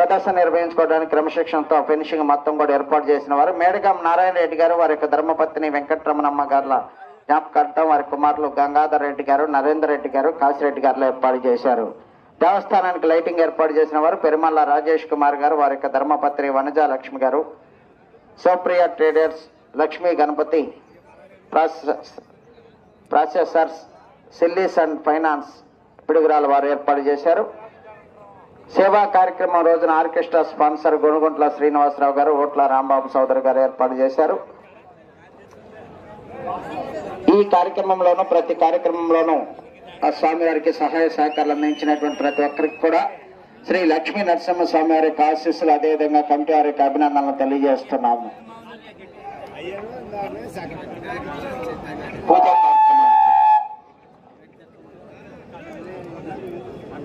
ప్రదర్శన నిర్వహించుకోవడానికి క్రమశిక్షణతో ఫినిషింగ్ మొత్తం కూడా ఏర్పాటు చేసిన వారు. మేడగం నారాయణ రెడ్డి గారు వారి యొక్క ధర్మపత్ని వెంకటరమణమ్మ గారుల జ్ఞాపకార్థం వారి కుమారులు గంగాధర్ రెడ్డి గారు నరేందర్ రెడ్డి గారు కాశిరెడ్డి గారు ఏర్పాటు చేశారు. దేవస్థానానికి లైటింగ్ ఏర్పాటు చేసిన వారు పెరుమల్ల రాజేష్ కుమార్ గారు వారి యొక్క ధర్మపత్ని Vanaja Lakshmi garu Supriya traders Lakshmi Ganapathi process processors chillies and finance Piduguralla వారు ఏర్పాటు చేశారు. సేవా కార్యక్రమం రోజున ఆర్కెస్ట్రా స్పాన్సర్ గుణగుంట్ల శ్రీనివాసరావు గారు ఓట్ల రాంబాబు సోదరు గారు ఏర్పాటు చేశారు. ఈ కార్యక్రమంలోనూ ప్రతి కార్యక్రమంలోనూ ఆ స్వామి వారికి సహాయ సహకారాలు అందించినటువంటి ప్రతి ఒక్కరికి కూడా శ్రీ లక్ష్మీ నరసింహ స్వామి వారి యొక్క ఆశీస్సులు అదేవిధంగా కమిటీ వారి యొక్క అభినందనలు తెలియజేస్తున్నాము. పూజా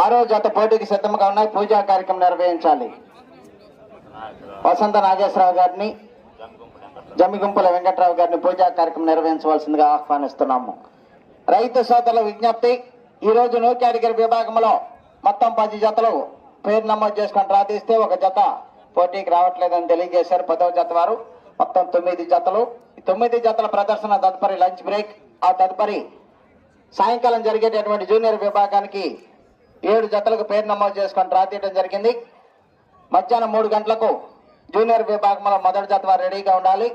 ఆరో జత పోటీకి సిద్ధంగా ఉన్నాయి. పూజా కార్యక్రమం నిర్వహించాలి. వసంత నాగేశ్వరరావు గారిని జమ్మిగుంపుల వెంకట్రావు గారిని పూజా కార్యక్రమం నిర్వహించవలసిందిగా ఆహ్వానిస్తున్నాము. రైతు సోదరుల విజ్ఞప్తి ఈరోజు రోజు నో కేటగిరీ విభాగంలో మొత్తం పది జతలు పేరు నమోదు చేసుకొని రాతీస్తే ఒక జత పోటీకి రావట్లేదని తెలియజేశారు పదవ జత వారు. మొత్తం తొమ్మిది జతలు. తొమ్మిది జతల ప్రదర్శన తదుపరి లంచ్ బ్రేక్. ఆ తదుపరి సాయంకాలం జరిగేటటువంటి జూనియర్ విభాగానికి ఏడు జతలకు పేరు నమోదు చేసుకొని రాతీయడం జరిగింది. మధ్యాహ్నం మూడు గంటలకు జూనియర్ విభాగంలో మొదటి జత రెడీగా ఉండాలి.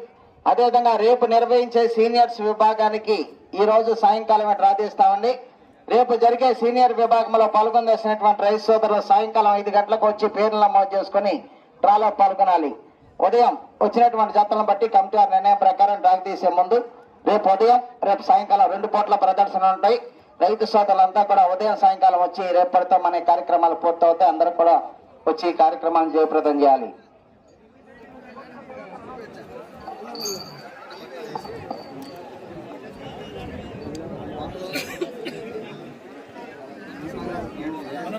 అదేవిధంగా రేపు నిర్వహించే సీనియర్స్ విభాగానికి ఈ రోజు సాయంకాలం డ్రా తీస్తామండి రేపు జరిగే సీనియర్ విభాగంలో పాల్గొనేసినటువంటి రైతు సోదరులు సాయంకాలం ఐదు గంటలకు వచ్చి పేర్లు నమోదు చేసుకుని డ్రాలో పాల్గొనాలి. ఉదయం వచ్చినటువంటి జతలను బట్టి కమిటీ నిర్ణయం ప్రకారం డ్రా తీసే ముందు రేపు ఉదయం రేపు సాయంకాలం రెండు పూట్ల ప్రదర్శన ఉంటాయి. రైతు సోదరులంతా కూడా ఉదయం సాయంకాలం వచ్చి రేపటితో మన కార్యక్రమాలు పూర్తవుతాయి. అందరూ కూడా వచ్చి ఈ కార్యక్రమాన్ని జయప్రదం చేయాలి.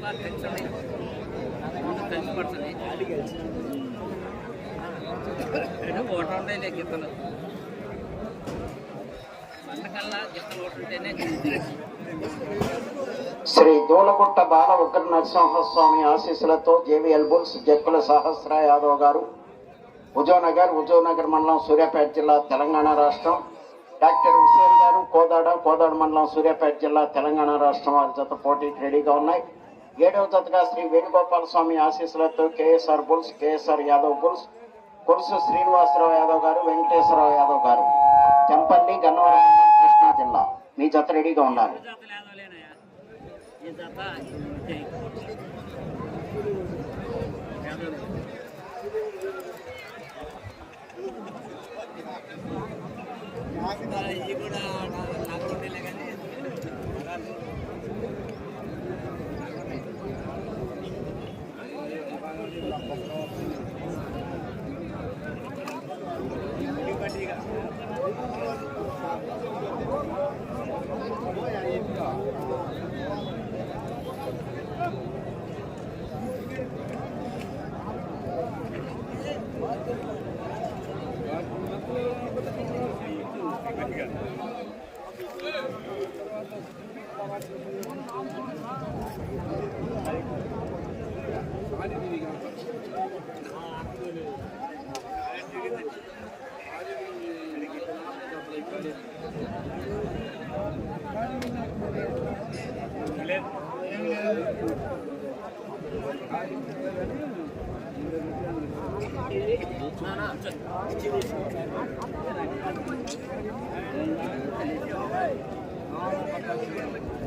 బాగా కలిసి కలిసి పడుతుంది ఓటర్ ఉంటాయి ఓటర్ ఉంటేనే శ్రీ దూలగుట్ట బాల ఉగ్ర నరసింహస్వామి ఆశీస్సులతో జేవిఎల్ బుల్స్ జక్కుల సహస్ర యాదవ్ గారు హుజూర్నగర్ హుజూర్నగర్ మండలం సూర్యాపేట జిల్లా తెలంగాణ రాష్ట్రం. డాక్టర్ హుసేన్ కోదాడ కోదాడ మండలం సూర్యాపేట జిల్లా తెలంగాణ రాష్ట్రం వారి జత పోటీకి రెడీగా ఉన్నాయి. ఏడవ జతగా శ్రీ వేణుగోపాల స్వామి ఆశీస్సులతో KSR bulls KSR Yadav bulls Kurusu Srinivasarao Yadav garu Venkateswararao Yadav గారు. తెంపల్లి గన్నవరం కృష్ణా జిల్లా. మీ జత రెడీగా ఉన్నారు. Thank you. కూడా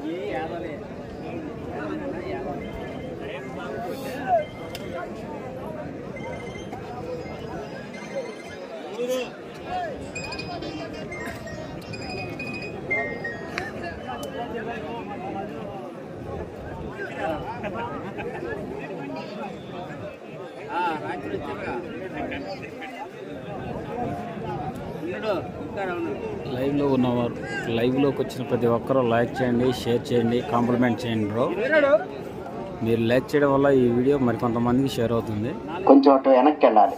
ఈ యాదవే. ఉన్నవారు. లైవ్లోకి వచ్చిన ప్రతి ఒక్కరూ లైక్ చేయండి షేర్ చేయండి కాంప్లిమెంట్ చేయండి బ్రో. మీరు లైక్ చేయడం వల్ల ఈ వీడియో మరి కొంతమందికి షేర్ అవుతుంది. కొంచెం అటు వెనక్కి వెళ్ళాలి.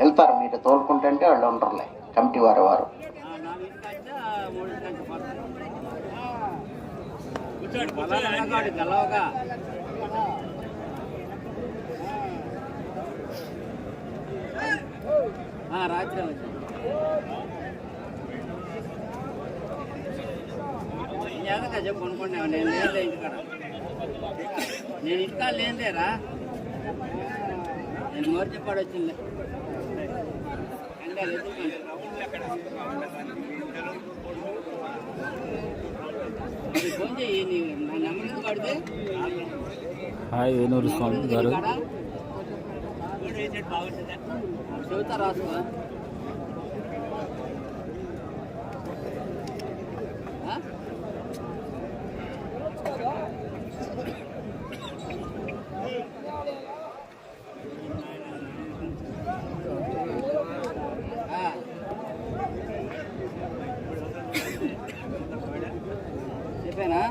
వెళ్తారు మీరు తోలుకుంటుంటే వాళ్ళు ఉండరులే. కమిటీ వారు వారు. రాత్రి జాగ్రత్త చెప్పు అనుకున్నావు నేను లేదే ఇంటికాడ. నేను ఇంటికాడ లేదేరా నేను మోర్చి పడొచ్చింది అంటే ఫోన్ చెయ్యి నీ నా నెంబర్ ఎందుకు పడితే హాయ్ వేణూరు స్వామి గారు. చెబుతా రాసుకో ఆ? ఆ. చెప్పానా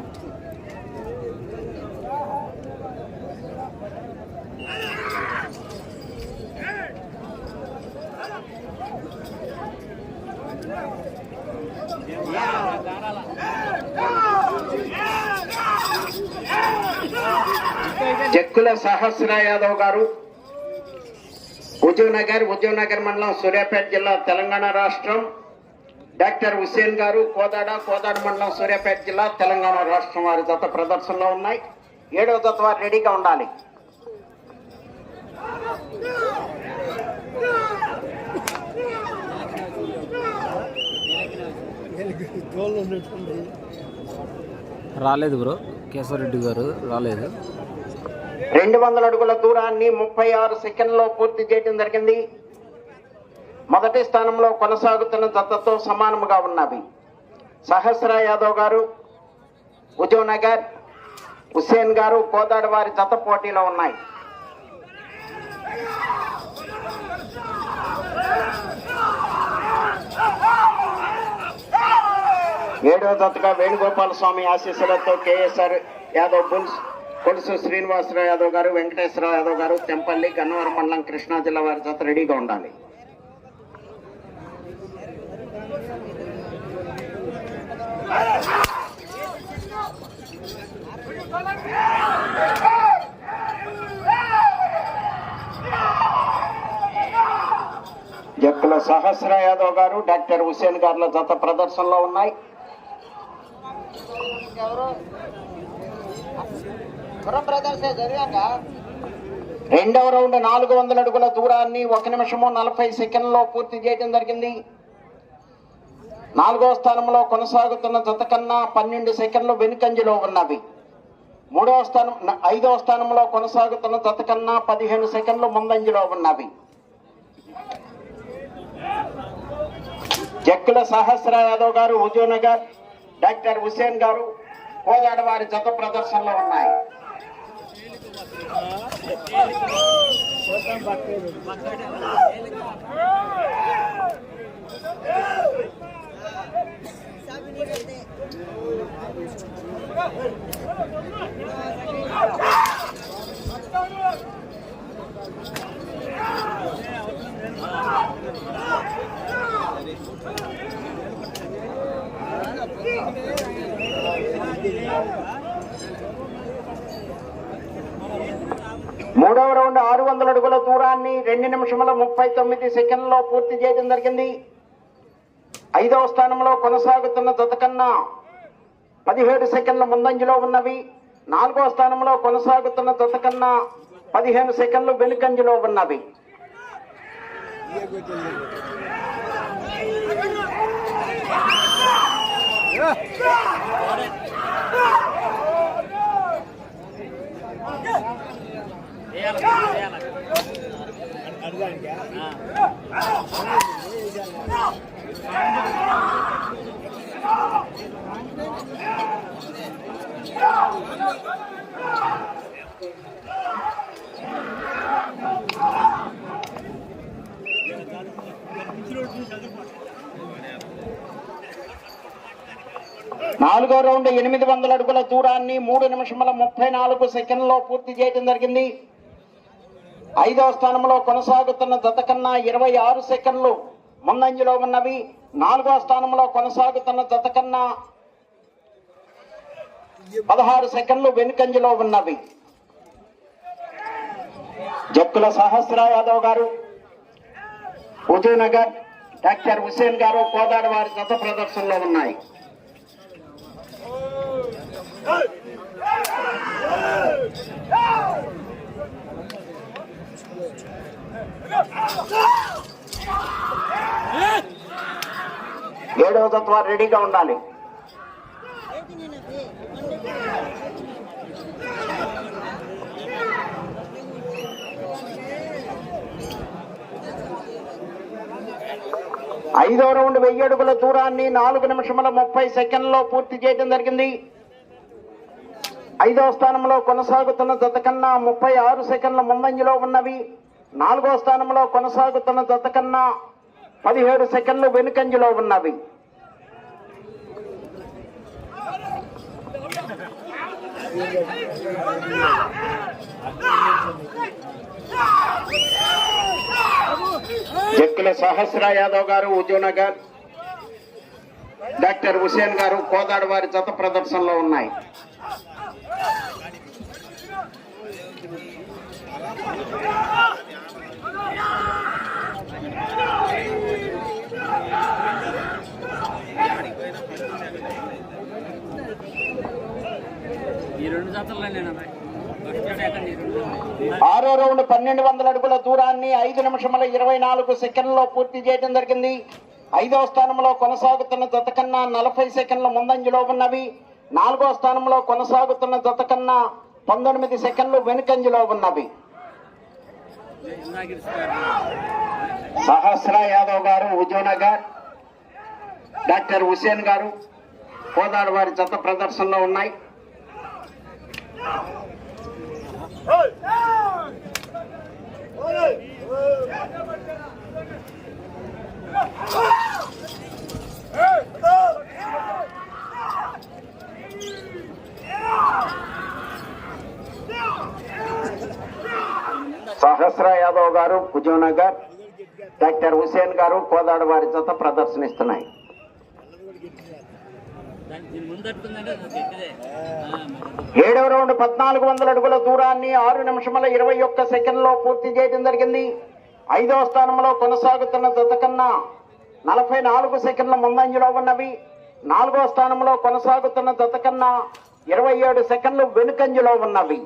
చెక్కుల సహస్ర యాదవ్ గారు హుజూర్నగర్ హుజూర్నగర్ మండలం సూర్యాపేట జిల్లా తెలంగాణ రాష్ట్రం. డాక్టర్ హుస్సేన్ గారు కోదాడ కోదాడ మండలం సూర్యాపేట జిల్లా తెలంగాణ రాష్ట్రం వారి జత ప్రదర్శనలో ఉన్నాయి. ఏడవ జత వారు రెడీగా ఉండాలి. రాలేదు బ్రో కేశవరెడ్డి గారు రాలేదు. రెండు వందల అడుగుల దూరాన్ని ముప్పై ఆరు సెకండ్లో పూర్తి చేయడం జరిగింది. మొదటి స్థానంలో కొనసాగుతున్న జతతో సమానముగా ఉన్నవి. సహస్ర యాదవ్ గారు ఉజయ్ నగర్ హుస్సేన్ గారు కోదాడు వారి జత పోటీలో ఉన్నాయి. ఏడవ జతగా వేణుగోపాల స్వామి ఆశీస్సులతో కేఎస్ఆర్ యాదవ్ బుల్స్ కొలుసు శ్రీనివాసరావు యాదవ్ గారు వెంకటేశ్వరరావు యాదవ్ గారు తెంపల్లి గన్నవరం మండలం కృష్ణా జిల్లా వారి జత రెడీగా ఉండాలి. సహస్ర యాదవ్ గారు డాక్టర్ హుసేన్ గారుల జత ప్రదర్శనలో ఉన్నాయి. రెండవ రౌండ్ నాలుగు వందల అడుగుల దూరాన్ని ఒక నిమిషము నలభై సెకండ్లో పూర్తి చేయడం జరిగింది. నాలుగో స్థానంలో కొనసాగుతున్న జత కన్నా పన్నెండు సెకండ్లు వెనుకంజలో ఉన్నవి. మూడవ స్థానం ఐదవ స్థానంలో కొనసాగుతున్న జత కన్నా పదిహేను సెకండ్లు ముందంజలో ఉన్నవి. జక్కుల సహస్ర యాదవ్ గారు హుజూర్నగర్ డాక్టర్ హుసేన్ గారు కోదాడ వారి జత ప్రదర్శనలో ఉన్నాయి మూడవ రౌండ్ ఆరు వందల అడుగుల దూరాన్ని రెండు నిమిషముల ముప్పై తొమ్మిది సెకండ్లో పూర్తి చేయడం జరిగింది. ఐదవ స్థానంలో కొనసాగుతున్న జత కన్నా పదిహేడు సెకండ్ల ముందంజలో ఉన్నవి. నాలుగో స్థానంలో కొనసాగుతున్న జత కన్నా పదిహేను సెకండ్లు వెనుకంజలో ఉన్నవి. వేయాలి నాలుగో రౌండ్ ఎనిమిది వందల అడుగుల దూరాన్ని మూడు నిమిషముల ముప్పై నాలుగు సెకండ్లో పూర్తి చేయడం జరిగింది. ఐదవ స్థానంలో కొనసాగుతున్న జత కన్నా ఇరవై ఆరు సెకండ్లు ముందంజలో ఉన్నవి. నాలుగో స్థానంలో కొనసాగుతున్న జత కన్నా పదహారు సెకండ్లు వెనుకంజలో ఉన్నవి. జక్కుల సహస్ర యాదవ్ గారు ఉదయనగర్ డాక్టర్ హుసేన్ గారు కోదాడ వారి జత ప్రదర్శనలో ఉన్నాయి. ఏడవ తత్వ రెడీగా ఉండాలి. ఐదో రౌండ్ వెయ్యి అడుగుల దూరాన్ని నాలుగు నిమిషముల ముప్పై సెకండ్లో పూర్తి చేయడం జరిగింది. ఐదవ స్థానంలో కొనసాగుతున్న జత కన్నా ముప్పై ఆరు సెకండ్ల ముందంజలో ఉన్నవి. నాలుగో స్థానంలో కొనసాగుతున్న జత కన్నా పదిహేడు సెకండ్లు వెనుకంజలో ఉన్నవి. జక్కుల సహస్ర యాదవ్ గారు ఉద్యోనగర్. డాక్టర్ హుసేన్ గారు కోదాడు వారి జత ప్రదర్శనలో ఉన్నాయి. ఆరో రౌండ్ పన్నెండు వందల అడుగుల దూరాన్ని ఐదు నిమిషముల ఇరవై నాలుగు సెకండ్లో పూర్తి చేయడం జరిగింది. ఐదవ స్థానంలో కొనసాగుతున్న జత కన్నా నలభై సెకండ్ల ముందంజలో ఉన్నవి. నాలుగో స్థానంలో కొనసాగుతున్న జత కన్నా పంతొమ్మిది సెకండ్లు వెనుకంజలో ఉన్నవి. సహస్ర యాదవ్ గారు ఉద్యోనగర్ డాక్టర్ హుసేన్ గారు కోదాడ వారి జత ప్రదర్శనలో ఉన్నాయి. సహస్ర యాదవ్ గారు హుజూర్నగర్ డాక్టర్ హుసేన్ గారు కోదాడు వారి జత ప్రదర్శనిస్తున్నాయి. ఏడవ రౌండ్ పద్నాలుగు వందల అడుగుల దూరాన్ని ఆరు నిమిషముల ఇరవై ఒక్క సెకండ్లో పూర్తి చేయడం జరిగింది. ఐదవ స్థానంలో కొనసాగుతున్న జత కన్నా నలభై నాలుగు సెకండ్ల ముందంజలో ఉన్నవి. నాలుగో స్థానంలో కొనసాగుతున్న జత కన్నా ఇరవై ఏడు సెకండ్లు వెనుకంజలో ఉన్నవి.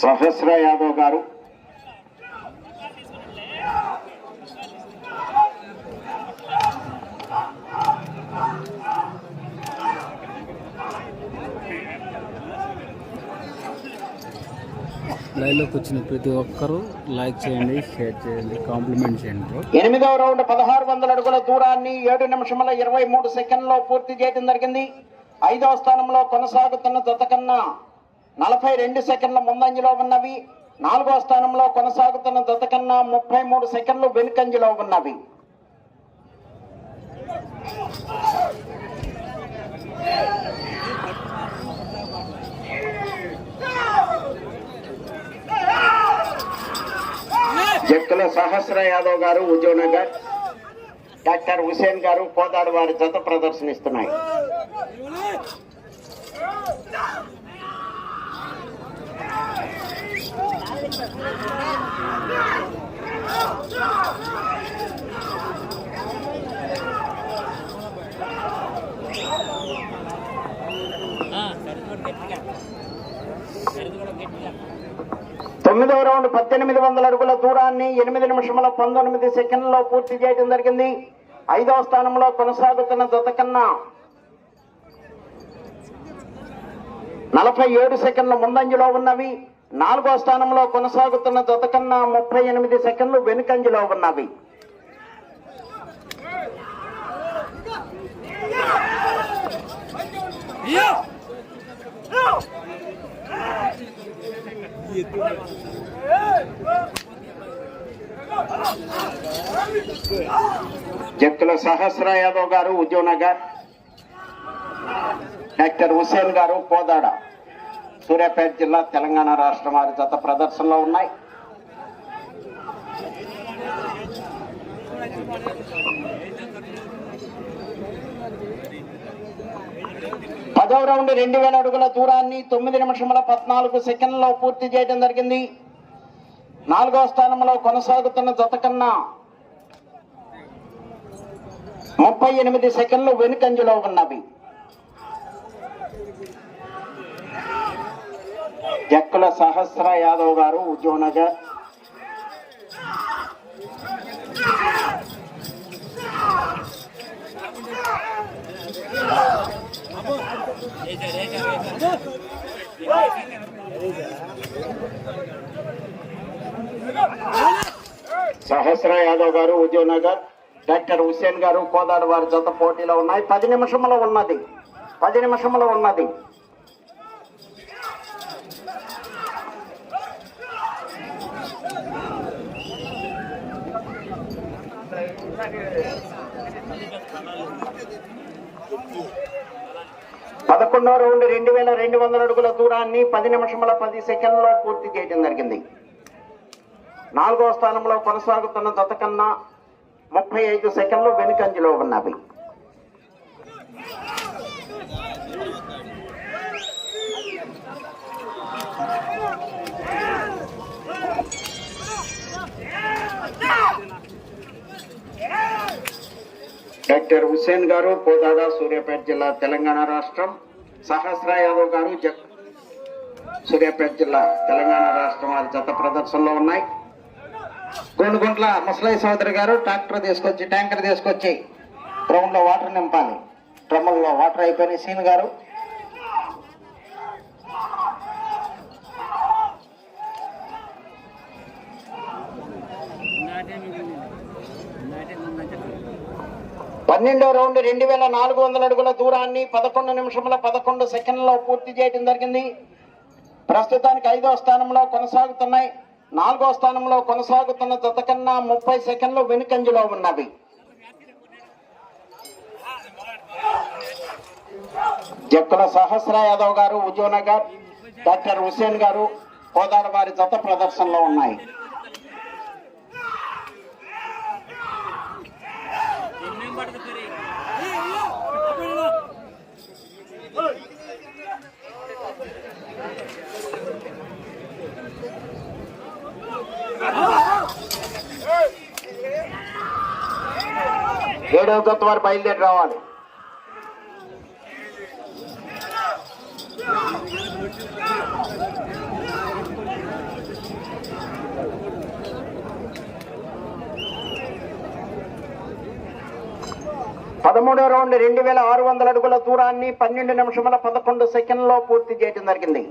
సహస్ర యాదవ్ గారు లైవ్లోకి వచ్చిన ప్రతి ఒక్కరూ లైక్ చేయండి షేర్ చేయండి కాంప్లిమెంట్ చేయండి ఎనిమిదవ రౌండ్ పదహారు వందల అడుగుల దూరాన్ని ఏడు నిమిషముల ఇరవై మూడు సెకండ్లో పూర్తి చేయడం జరిగింది. ఐదవ స్థానంలో కొనసాగుతున్న జత కన్నా నలభై రెండు సెకండ్ల ముందంజలో ఉన్నవి. నాలుగవ స్థానంలో కొనసాగుతున్న జత కన్నా ముప్పై మూడు సెకండ్లు వెనుకంజలో ఉన్నవి. జక్కుల సహస్ర యాదవ్ గారు ఉద్యోగనగర్ డాక్టర్ హుసేన్ గారు కోదాడు వారి జత ప్రదర్శనిస్తున్నాయి. రౌండ్ పద్దెనిమిది వందల అడుగుల దూరాన్ని ఎనిమిది నిమిషముల పంతొమ్మిది సెకండ్లలో పూర్తి చేయడం జరిగింది. ఐదవ స్థానంలో కొనసాగుతున్న జత కన్నా నలభై ఏడు సెకండ్ల ముందంజలో ఉన్నవి. నాలుగో స్థానంలో కొనసాగుతున్న జత కన్నా ముప్పై ఎనిమిది సెకండ్లు వెనుకంజలో ఉన్నవి. జక్కుల సహస్ర యాదవ్ గారు ఉద్యోగనగర్ డాక్టర్ హుసేన్ గారు కోదాడ. సూర్యాపేట జిల్లా తెలంగాణ రాష్ట్రం వారి జత ప్రదర్శనలో ఉన్నాయి. పదవ రౌండ్ రెండు వేల అడుగుల దూరాన్ని తొమ్మిది నిమిషముల పద్నాలుగు సెకండ్లో పూర్తి చేయడం జరిగింది. నాలుగవ స్థానంలో కొనసాగుతున్న జత కన్నా ముప్పై ఎనిమిది సెకండ్లు వెనుకంజలో ఉన్నవి. జక్కుల సహస్ర యాదవ్ గారు ఉద్యోగనగర్ సహస్ర యాదవ్ గారు ఉద్యోగనగర్ డాక్టర్ హుసేన్ గారు కోదాడు వారి జత పోటీలో ఉన్నాయి. పది నిమిషములో ఉన్నది. పది నిమిషములో ఉన్నది. పదకొండవ రౌండ్ రెండు వేల రెండు వందల అడుగుల దూరాన్ని పది నిమిషముల పది సెకండ్లో పూర్తి చేయడం జరిగింది. నాలుగో స్థానంలో కొనసాగుతున్న జత కన్నా ముప్పై ఐదు సెకండ్లు వెనుకంజలో ఉన్నవి. డాక్టర్ హుసేన్ గారు కోదాడ సూర్యాపేట జిల్లా తెలంగాణ రాష్ట్రం. సహస్ర యాదవ్ గారు జగ్ సూర్యాపేట జిల్లా తెలంగాణ రాష్ట్రం వారి జత ప్రదర్శనలో ఉన్నాయి. గోనుగుంట్ల ముసలయ్య సోదరి గారు ట్రాక్టర్ తీసుకొచ్చి ట్యాంకర్ తీసుకొచ్చి గ్రౌండ్లో వాటర్ నింపాలి. డ్రమ్ముల్లో వాటర్ అయిపోయినాయి. సీన్ గారు. పన్నెండో రౌండ్ రెండు వేల నాలుగు వందల అడుగుల దూరాన్ని పదకొండు నిమిషముల పదకొండు సెకండ్లలో పూర్తి చేయడం జరిగింది. ప్రస్తుతానికి ఐదో స్థానంలో కొనసాగుతున్నాయి. నాలుగో స్థానంలో కొనసాగుతున్న జత కన్నా ముప్పై సెకండ్లు వెనుకంజలో ఉన్నవి. జక్కుల సహస్ర యాదవ్ గారు ఉద్యోనగర్ డాక్టర్ హుసేన్ గారు కోదాడ వారి జత ప్రదర్శనలో ఉన్నాయి. ఏడవ జత వారు బయలుదేరి రావాలి. పదమూడో రౌండ్ రెండు వేల ఆరు వందల అడుగుల దూరాన్ని పన్నెండు నిమిషముల పదకొండు సెకండ్లో పూర్తి చేయడం జరిగింది.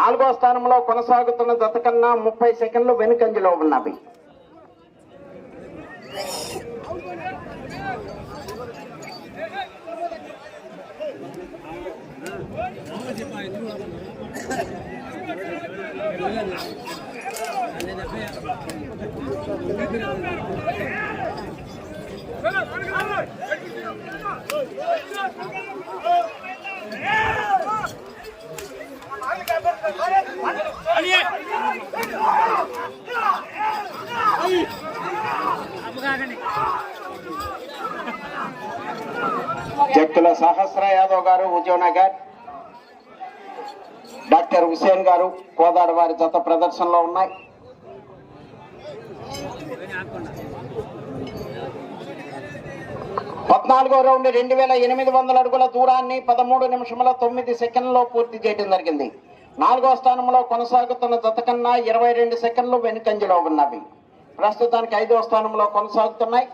నాలుగో స్థానంలో కొనసాగుతున్న జత కన్నా ముప్పై సెకండ్లు వెనుకంజలో ఉన్నవి. జక్కుల సహస్ర యాదవ్ గారు ఉద్యోనగర్ డాక్టర్ హుసేన్ గారు కోదాడ వారి జత ప్రదర్శనలో ఉన్నాయి. పద్నాలుగో రౌండ్ రెండు వేల ఎనిమిది వందల అడుగుల దూరాన్ని పదమూడు నిమిషముల తొమ్మిది సెకండ్లో పూర్తి చేయడం జరిగింది. నాలుగో స్థానంలో కొనసాగుతున్న జత కన్నా ఇరవై రెండు సెకండ్లు వెనుకంజలో ఉన్నవి. ప్రస్తుతానికి ఐదో స్థానంలో కొనసాగుతున్నాయి.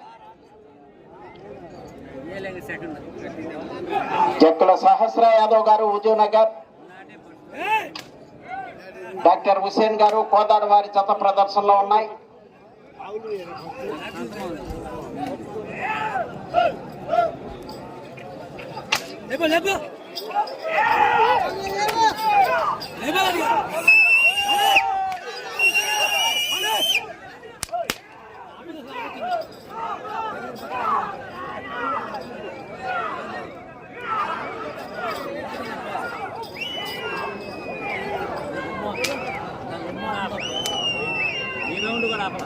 జక్కుల సహస్ర యాదవ్ గారు హుజూనగర్ డాక్టర్ హుసేన్ గారు కోదాడు వారి జత ప్రదర్శనలో ఉన్నాయి. లేబో లేబో లేబో ఈ రౌండ్ కూడా ఆపల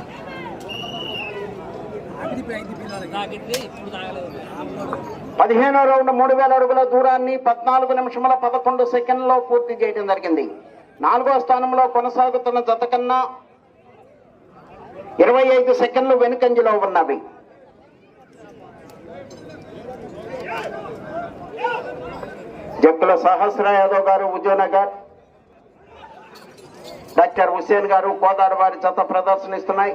తాగితే ఇప్పుడు తాగలేదు పదిహేనో రౌండ్ మూడు వేల అడుగుల దూరాన్ని పద్నాలుగు నిమిషముల పదకొండు సెకండ్లో పూర్తి చేయడం జరిగింది. నాలుగో స్థానంలో కొనసాగుతున్న జత కన్నా ఇరవై ఐదు సెకండ్లు వెనుకంజలో ఉన్నవి. జక్కుల సహస్ర యాదవ్ గారు ఉద్యోనగర్. డాక్టర్ హుసేన్ గారు కోదాడు వారి జత ప్రదర్శనిస్తున్నాయి.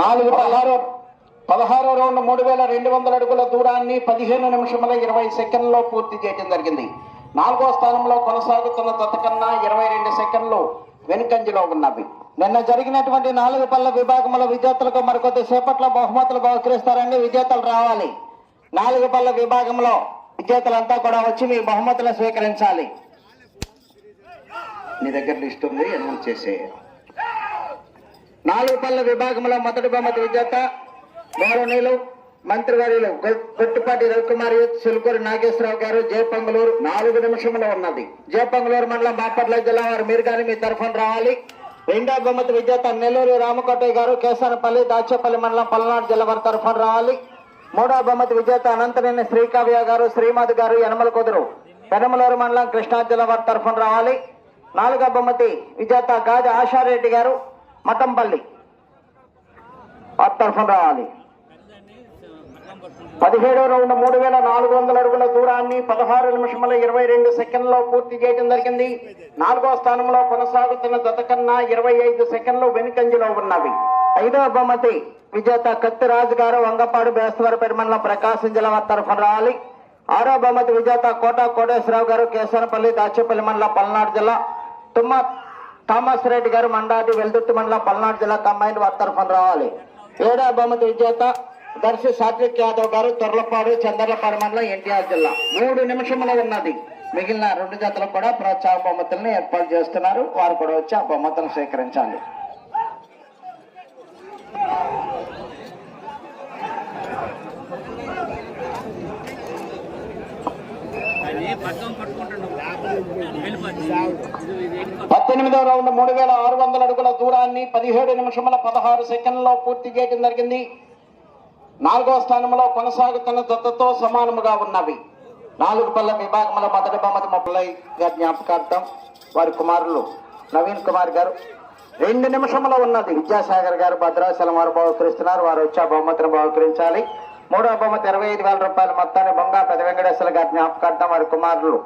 నాలుగు పదహారు పదహారో రౌండ్ మూడు వేల రెండు వందల అడుగుల దూరాన్ని పదిహేను నిమిషముల ఇరవై సెకండ్లో పూర్తి చేయడం జరిగింది. నాలుగో స్థానంలో కొనసాగుతున్న తతకన్నా ఇరవై రెండు సెకండ్లు వెనుకంజలో ఉన్నవి. నిన్న జరిగినటువంటి నాలుగు పళ్ళ విభాగంలో విజేతలకు మరికొద్ది సేపట్లో బహుమతులు బహుకరిస్తారండి. విజేతలు రావాలి. నాలుగు పళ్ళ విభాగంలో విజేతలంతా కూడా వచ్చి మీ బహుమతులు స్వీకరించాలి. నీ దగ్గర లిస్ట్ ఉంది అనౌన్స్ చేసే నాలుగు పళ్ళ విభాగంలో మొదటి బహుమతి విజేత గౌరవనీయులు మంత్రివర్యులు గొ- గొట్టిపాటి రవికుమార్ యూత్ నాగేశ్వరరావు గారు జయపంగులూరు నాలుగు నిమిషంలో ఉన్నది. జయపంగులూరు మండలం బాపట్ల జిల్లా వారు మీరు కానీ మీ తరఫున రావాలి. రెండో బహుమతి విజేత నెల్లూరు రామకోటయ్య గారు కేసానపల్లి దాచేపల్లి మండలం పల్నాడు జిల్లా వారి తరఫున రావాలి. మూడో బహుమతి విజేత అనంతనేని శ్రీకావ్య గారు శ్రీమతి గారు యనమల కుదురు. పెనమలూరు మండలం కృష్ణా జిల్లా వారి తరఫున రావాలి. నాలుగో బహుమతి విజేత గాది ఆశారెడ్డి గారు మఠంపల్లి వారి తరఫున రావాలి. మతం పదిహేడవ రౌండ్ మూడు వేల నాలుగు వందల అడుగుల దూరాన్ని పదహారు నిమిషముల ఇరవై రెండు సెకండ్లో పూర్తి చేయడం జరిగింది. నాలుగో స్థానంలో కొనసాగుతున్న జత కన్నా ఇరవై ఐదు సెకండ్లు వెనుకంజలో ఉన్నవి. ఐదవ బహుమతి విజేత కత్తిరాజు గారు వంగపాడు బేస్తవరపేట మండలం ప్రకాశం జిల్లా తరఫున రావాలి. ఆరో బహుమతి విజేత కోట కోటేశ్వరరావు గారు కేసనపల్లి దాచేపల్లి మండలం పల్నాడు జిల్లా. తుమ్మ థామస్ రెడ్డి గారు మండాది వెల్దుర్తి మండలం పల్నాడు జిల్లా కంబైన్ తరఫున రావాలి. ఏడో బహుమతి విజేత దర్శి సాత్విక్ యాదవ్ గారు తొర్లపాడు చంద్రపాడు మండలం ఎన్టీఆర్ జిల్లా. మూడు నిమిషముల ఉన్నది. మిగిలిన రెండు జతలకు కూడా ప్రోత్సాహ బహుమతులను ఏర్పాటు చేస్తున్నారు. వారు కూడా వచ్చి ఆ బహుమతులను స్వీకరించాలి. పద్దెనిమిదవ రౌండ్ మూడు వేల ఆరు వందల అడుగుల దూరాన్ని పదిహేడు నిమిషముల పదహారు సెకండ్లో పూర్తి చేయడం జరిగింది. నాలుగవ స్థానంలో కొనసాగుతున్న దత్తతో సమానముగా ఉన్నవి. నాలుగు పల్ల విభాగముల మొదటి బహుమతి ముప్పై జ్ఞాపకార్థం వారి కుమారులు నవీన్ కుమార్ గారు రెండు నిమిషముల ఉన్నది. విద్యాసాగర్ గారు భద్రాచలం వారు బహుకరిస్తున్నారు. వారు వచ్చి ఆ బహుమతిని బహుకరించాలి. మూడవ బహుమతి ఇరవై ఐదు వేల రూపాయల మొత్తాన్ని బొంగా పెద్ద వెంకటేశ్వర గారి జ్ఞాపకార్థం వారి కుమారులు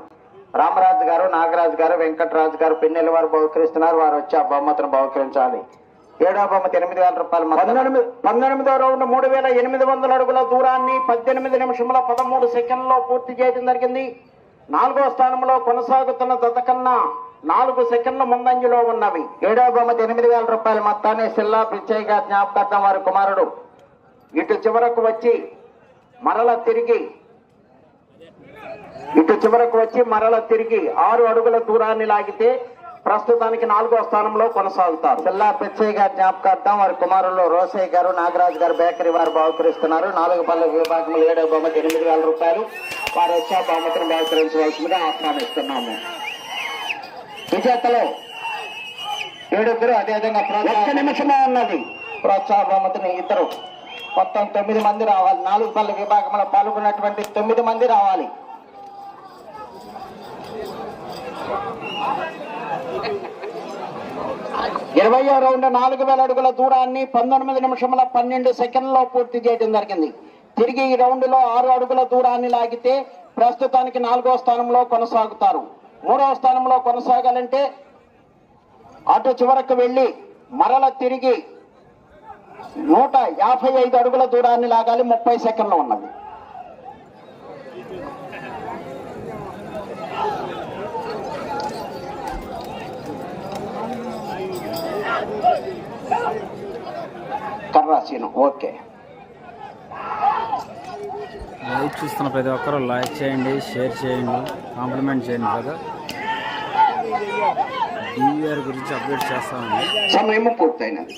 రామరాజు గారు నాగరాజు గారు వెంకటరాజు గారు పిన్నెల వారు బహుకరిస్తున్నారు. వారు వచ్చి ఆ బహుమతిని బహుకరించాలి. ఏడవ బొమ్మతి ఎనిమిది వేల రూపాయలు పంతొమ్మిది పంతొమ్మిదో రౌండ్ మూడు వేల ఎనిమిది వందల అడుగుల దూరాన్ని పద్దెనిమిది నిమిషముల పదమూడు సెకండ్లో పూర్తి చేయడం జరిగింది. నాలుగో స్థానంలో కొనసాగుతున్న తతకన్నా నాలుగు సెకండ్ల ముందంజలో ఉన్నవి. ఏడవ బహుమతి ఎనిమిది వేల రూపాయల మొత్తాన్ని సిల్లా పిచ్చయ్యగా జ్ఞాపకార్థం వారి కుమారుడు. ఇటు చివరకు వచ్చి మరల తిరిగి ఇటు చివరకు వచ్చి మరల తిరిగి ఆరు అడుగుల దూరాన్ని లాగితే ప్రస్తుతానికి నాలుగో స్థానంలో కొనసాగుతారు. సిల్లా పిచ్చయ్య గారి జ్ఞాపకార్థం వారి కుమారులు రోసయ్య గారు నాగరాజు గారు బేకరీ వారు బహుకరిస్తున్నారు. నాలుగు పల్లె విభాగంలో ఏడవ బహుమతి ఎనిమిది వేల రూపాయలు. వారు వచ్చి ఆ బహుమతిని బహుకరించవలసిందిగా ఆహ్వానిస్తున్నాము. విజేతలో. ఏడుగురు అదేవిధంగా ఒక్క నిమిషమే ఉన్నది. ప్రోత్సాహ బహుమతిని ఇద్దరు. మొత్తం తొమ్మిది మంది రావాలి. నాలుగు పల్లె విభాగంలో పాల్గొన్నటువంటి తొమ్మిది మంది రావాలి. ఇరవయో రౌండ్ నాలుగు వేల అడుగుల దూరాన్ని పంతొమ్మిది నిమిషముల పన్నెండు సెకండ్లో పూర్తి చేయడం జరిగింది. తిరిగి ఈ రౌండ్లో ఆరు అడుగుల దూరాన్ని లాగితే ప్రస్తుతానికి నాలుగో స్థానంలో కొనసాగుతారు. మూడవ స్థానంలో కొనసాగాలంటే అటు చివరకు వెళ్ళి మరల తిరిగి నూట యాభై ఐదు అడుగుల దూరాన్ని లాగాలి. ముప్పై సెకండ్లు ఉన్నది. కర్రాసీను ఓకే. లైక్ చూస్తున్న ప్రతి ఒక్కరూ లైక్ చేయండి షేర్ చేయండి కాంప్లిమెంట్ చేయండి బ్రదర్ గురించి అప్డేట్ చేస్తామండి సమయము పూర్తయినది.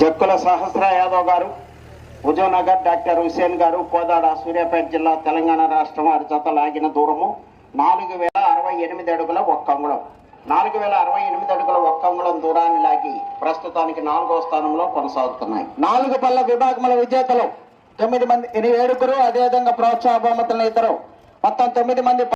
జక్కుల సహస్ర యాదవ్ గారు హుజూర్నగర్ డాక్టర్ హుసేన్ గారు కోదాడ సూర్యాపేట జిల్లా తెలంగాణ రాష్ట్రం వారి జత లాగిన దూరము నాలుగు వేల అరవై ఎనిమిది అడుగుల ఒక్క అంగుళం. నాలుగు వేల అరవై ఎనిమిది అడుగుల ఒక్క అంగుళం దూరాన్ని లాగి ప్రస్తుతానికి నాలుగో స్థానంలో కొనసాగుతున్నాయి. నాలుగు పల్ల విభాగముల విజేతలు తొమ్మిది మంది ఎనిమిది ఏడుగురు అదేవిధంగా ప్రోత్సాహ బహుమతులను ఇద్దరు. మొత్తం తొమ్మిది మంది